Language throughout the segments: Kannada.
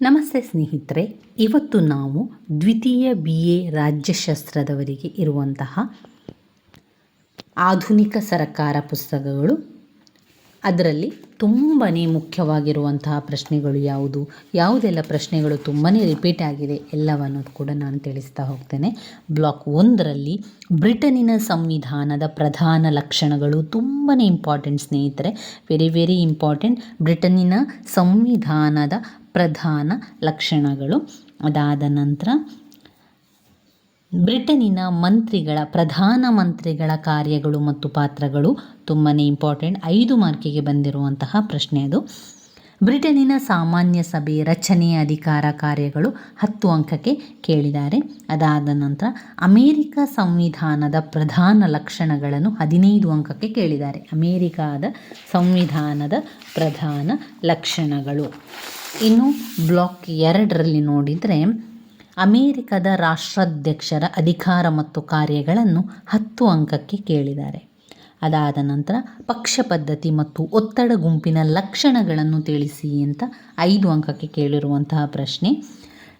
ನಮಸ್ತೆ ಸ್ನೇಹಿತರೆ ಇವತ್ತು ನಾವು ದ್ವಿತೀಯ ಬಿ ಎ ರಾಜ್ಯಶಾಸ್ತ್ರದವರಿಗೆ ಇರುವಂತಹ ಆಧುನಿಕ ಸರಕಾರ ಪುಸ್ತಕಗಳು ಅದರಲ್ಲಿ ತುಂಬಾ ಮುಖ್ಯವಾಗಿರುವಂತಹ ಪ್ರಶ್ನೆಗಳು ಯಾವುದು? ಯಾವುದೆಲ್ಲ ಪ್ರಶ್ನೆಗಳು ತುಂಬಾ ರಿಪೀಟ್ ಆಗಿದೆ? ಎಲ್ಲವನ್ನು ಕೂಡ ನಾನು ತಿಳಿಸ್ತಾ ಹೋಗ್ತೇನೆ. ಬ್ಲಾಕ್ ಒಂದರಲ್ಲಿ ಬ್ರಿಟನಿನ ಸಂವಿಧಾನದ ಪ್ರಧಾನ ಲಕ್ಷಣಗಳು ತುಂಬಾ ಇಂಪಾರ್ಟೆಂಟ್ ಸ್ನೇಹಿತರೆ. ವೆರಿ ವೆರಿ ಇಂಪಾರ್ಟೆಂಟ್ ಬ್ರಿಟನ್ನಿನ ಸಂವಿಧಾನದ ಪ್ರಧಾನ ಲಕ್ಷಣಗಳು. ಅದಾದ ನಂತರ ಬ್ರಿಟನಿನ ಮಂತ್ರಿಗಳ, ಪ್ರಧಾನ ಮಂತ್ರಿಗಳ ಕಾರ್ಯಗಳು ಮತ್ತು ಪಾತ್ರಗಳು ತುಂಬಾ ಇಂಪಾರ್ಟೆಂಟ್ ಐದು ಮಾರ್ಕಿಗೆ ಬಂದಿರುವಂತಹ ಪ್ರಶ್ನೆ ಅದು. ಬ್ರಿಟನಿನ ಸಾಮಾನ್ಯ ಸಭೆ ರಚನೆ ಅಧಿಕಾರ ಕಾರ್ಯಗಳು ಹತ್ತು ಅಂಕಕ್ಕೆ ಕೇಳಿದ್ದಾರೆ. ಅದಾದ ನಂತರ ಅಮೇರಿಕ ಸಂವಿಧಾನದ ಪ್ರಧಾನ ಲಕ್ಷಣಗಳನ್ನು ಹದಿನೈದು ಅಂಕಕ್ಕೆ ಕೇಳಿದ್ದಾರೆ. ಅಮೇರಿಕಾದ ಸಂವಿಧಾನದ ಪ್ರಧಾನ ಲಕ್ಷಣಗಳು. ಇನ್ನು ಬ್ಲಾಕ್ ಎರಡರಲ್ಲಿ ನೋಡಿದರೆ ಅಮೇರಿಕದ ರಾಷ್ಟ್ರಾಧ್ಯಕ್ಷರ ಅಧಿಕಾರ ಮತ್ತು ಕಾರ್ಯಗಳನ್ನು ಹತ್ತು ಅಂಕಕ್ಕೆ ಕೇಳಿದ್ದಾರೆ. ಅದಾದ ನಂತರ ಪಕ್ಷ ಪದ್ಧತಿ ಮತ್ತು ಒತ್ತಡ ಗುಂಪಿನ ಲಕ್ಷಣಗಳನ್ನು ತಿಳಿಸಿ ಅಂತ ಐದು ಅಂಕಕ್ಕೆ ಕೇಳಿರುವಂತಹ ಪ್ರಶ್ನೆ.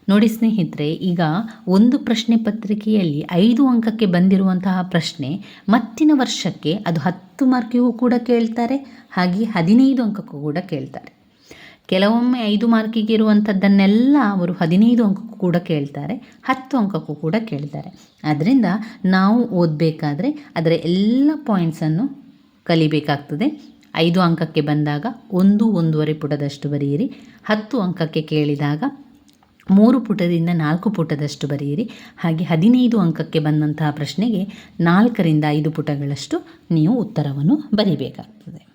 ನೋಡಿ ಸ್ನೇಹಿತರೆ, ಈಗ ಒಂದು ಪ್ರಶ್ನೆ ಪತ್ರಿಕೆಯಲ್ಲಿ ಐದು ಅಂಕಕ್ಕೆ ಬಂದಿರುವಂತಹ ಪ್ರಶ್ನೆ, ಮತ್ತಿನ ವರ್ಷಕ್ಕೆ ಅದು ಹತ್ತು ಮಾರ್ಕಿಗೂ ಕೂಡ ಕೇಳ್ತಾರೆ, ಹಾಗೆ ಹದಿನೈದು ಅಂಕಕ್ಕೂ ಕೂಡ ಕೇಳ್ತಾರೆ. ಕೆಲವೊಮ್ಮೆ ಐದು ಮಾರ್ಕಿಗೆ ಇರುವಂಥದ್ದನ್ನೆಲ್ಲ ಅವರು ಹದಿನೈದು ಅಂಕಕ್ಕೂ ಕೂಡ ಕೇಳ್ತಾರೆ, ಹತ್ತು ಅಂಕಕ್ಕೂ ಕೂಡ ಕೇಳ್ತಾರೆ. ಅದರಿಂದ ನಾವು ಓದಬೇಕಾದ್ರೆ ಅದರ ಎಲ್ಲ ಪಾಯಿಂಟ್ಸನ್ನು ಕಲಿಬೇಕಾಗ್ತದೆ. ಐದು ಅಂಕಕ್ಕೆ ಬಂದಾಗ ಒಂದು, ಒಂದೂವರೆ ಪುಟದಷ್ಟು ಬರೆಯಿರಿ. ಹತ್ತು ಅಂಕಕ್ಕೆ ಕೇಳಿದಾಗ ಮೂರು ಪುಟದಿಂದ ನಾಲ್ಕು ಪುಟದಷ್ಟು ಬರೆಯಿರಿ. ಹಾಗೆ ಹದಿನೈದು ಅಂಕಕ್ಕೆ ಬಂದಂತಹ ಪ್ರಶ್ನೆಗೆ ನಾಲ್ಕರಿಂದ ಐದು ಪುಟಗಳಷ್ಟು ನೀವು ಉತ್ತರವನ್ನು ಬರಿಬೇಕಾಗ್ತದೆ.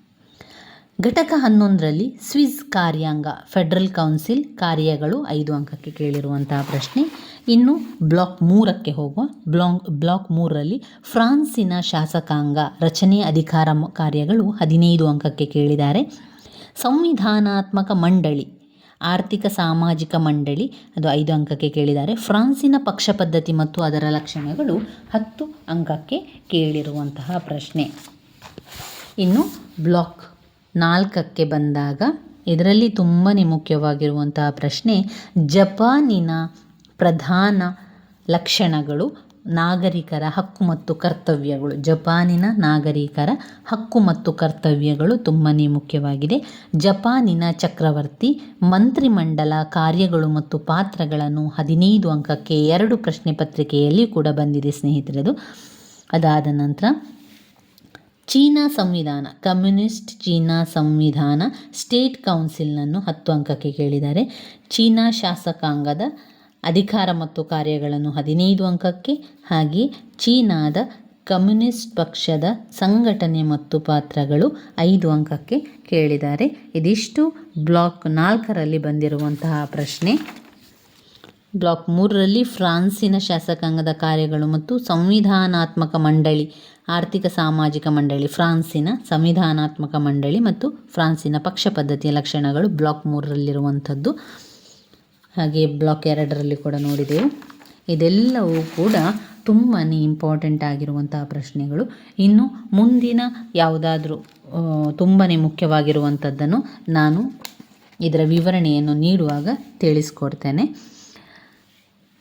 ಘಟಕ ಹನ್ನೊಂದರಲ್ಲಿ ಸ್ವಿಸ್ ಕಾರ್ಯಾಂಗ, ಫೆಡರಲ್ ಕೌನ್ಸಿಲ್ ಕಾರ್ಯಗಳು ಐದು ಅಂಕಕ್ಕೆ ಕೇಳಿರುವಂತಹ ಪ್ರಶ್ನೆ. ಇನ್ನು ಬ್ಲಾಕ್ ಮೂರಕ್ಕೆ ಹೋಗುವ. ಬ್ಲಾಂಗ್, ಬ್ಲಾಕ್ ಮೂರರಲ್ಲಿ ಫ್ರಾನ್ಸಿನ ಶಾಸಕಾಂಗ ರಚನೆ ಅಧಿಕಾರ ಕಾರ್ಯಗಳು ಹದಿನೈದು ಅಂಕಕ್ಕೆ ಕೇಳಿದ್ದಾರೆ. ಸಂವಿಧಾನಾತ್ಮಕ ಮಂಡಳಿ, ಆರ್ಥಿಕ ಸಾಮಾಜಿಕ ಮಂಡಳಿ ಅದು ಐದು ಅಂಕಕ್ಕೆ ಕೇಳಿದ್ದಾರೆ. ಫ್ರಾನ್ಸಿನ ಪಕ್ಷ ಪದ್ಧತಿ ಮತ್ತು ಅದರ ಲಕ್ಷಣಗಳು ಹತ್ತು ಅಂಕಕ್ಕೆ ಕೇಳಿರುವಂತಹ ಪ್ರಶ್ನೆ. ಇನ್ನು ಬ್ಲಾಕ್ ನಾಲ್ಕಕ್ಕೆ ಬಂದಾಗ ಇದರಲ್ಲಿ ತುಂಬಾ ಮುಖ್ಯವಾಗಿರುವಂತಹ ಪ್ರಶ್ನೆ, ಜಪಾನಿನ ಪ್ರಧಾನ ಲಕ್ಷಣಗಳು ನಾಗರಿಕರ ಹಕ್ಕು ಮತ್ತು ಕರ್ತವ್ಯಗಳು. ಜಪಾನಿನ ನಾಗರಿಕರ ಹಕ್ಕು ಮತ್ತು ಕರ್ತವ್ಯಗಳು ತುಂಬಾ ಮುಖ್ಯವಾಗಿದೆ. ಜಪಾನಿನ ಚಕ್ರವರ್ತಿ, ಮಂತ್ರಿಮಂಡಲ ಕಾರ್ಯಗಳು ಮತ್ತು ಪಾತ್ರಗಳನ್ನು ಹದಿನೈದು ಅಂಕಕ್ಕೆ ಎರಡು ಪ್ರಶ್ನೆ ಪತ್ರಿಕೆಯಲ್ಲಿ ಕೂಡ ಬಂದಿದೆ ಸ್ನೇಹಿತರದು. ಅದಾದ ನಂತರ ಚೀನಾ ಸಂವಿಧಾನ, ಕಮ್ಯುನಿಸ್ಟ್ ಚೀನಾ ಸಂವಿಧಾನ, ಸ್ಟೇಟ್ ಕೌನ್ಸಿಲ್ನನ್ನು ಹತ್ತು ಅಂಕಕ್ಕೆ ಕೇಳಿದ್ದಾರೆ. ಚೀನಾ ಶಾಸಕಾಂಗದ ಅಧಿಕಾರ ಮತ್ತು ಕಾರ್ಯಗಳನ್ನು ಹದಿನೈದು ಅಂಕಕ್ಕೆ ಹಾಗೆ ಚೀನಾದ ಕಮ್ಯುನಿಸ್ಟ್ ಪಕ್ಷದ ಸಂಘಟನೆ ಮತ್ತು ಪಾತ್ರಗಳು ಐದು ಅಂಕಕ್ಕೆ ಕೇಳಿದ್ದಾರೆ. ಇದಿಷ್ಟು ಬ್ಲಾಕ್ ನಾಲ್ಕರಲ್ಲಿ ಬಂದಿರುವಂತಹ ಪ್ರಶ್ನೆ. ಬ್ಲಾಕ್ ಮೂರರಲ್ಲಿ ಫ್ರಾನ್ಸಿನ ಶಾಸಕಾಂಗದ ಕಾರ್ಯಗಳು ಮತ್ತು ಸಂವಿಧಾನಾತ್ಮಕ ಮಂಡಳಿ, ಆರ್ಥಿಕ ಸಾಮಾಜಿಕ ಮಂಡಳಿ, ಫ್ರಾನ್ಸಿನ ಸಂವಿಧಾನಾತ್ಮಕ ಮಂಡಳಿ ಮತ್ತು ಫ್ರಾನ್ಸಿನ ಪಕ್ಷ ಪದ್ಧತಿಯ ಲಕ್ಷಣಗಳು ಬ್ಲಾಕ್ ಮೂರರಲ್ಲಿರುವಂಥದ್ದು. ಹಾಗೆ ಬ್ಲಾಕ್ ಎರಡರಲ್ಲಿ ಕೂಡ ನೋಡಿದೆವು. ಇದೆಲ್ಲವೂ ಕೂಡ ತುಂಬಾ ಇಂಪಾರ್ಟೆಂಟ್ ಆಗಿರುವಂತಹ ಪ್ರಶ್ನೆಗಳು. ಇನ್ನು ಮುಂದಿನ ಯಾವುದಾದ್ರೂ ತುಂಬಾ ಮುಖ್ಯವಾಗಿರುವಂಥದ್ದನ್ನು ನಾನು ಇದರ ವಿವರಣೆಯನ್ನು ನೀಡುವಾಗ ತಿಳಿಸ್ಕೊಡ್ತೇನೆ.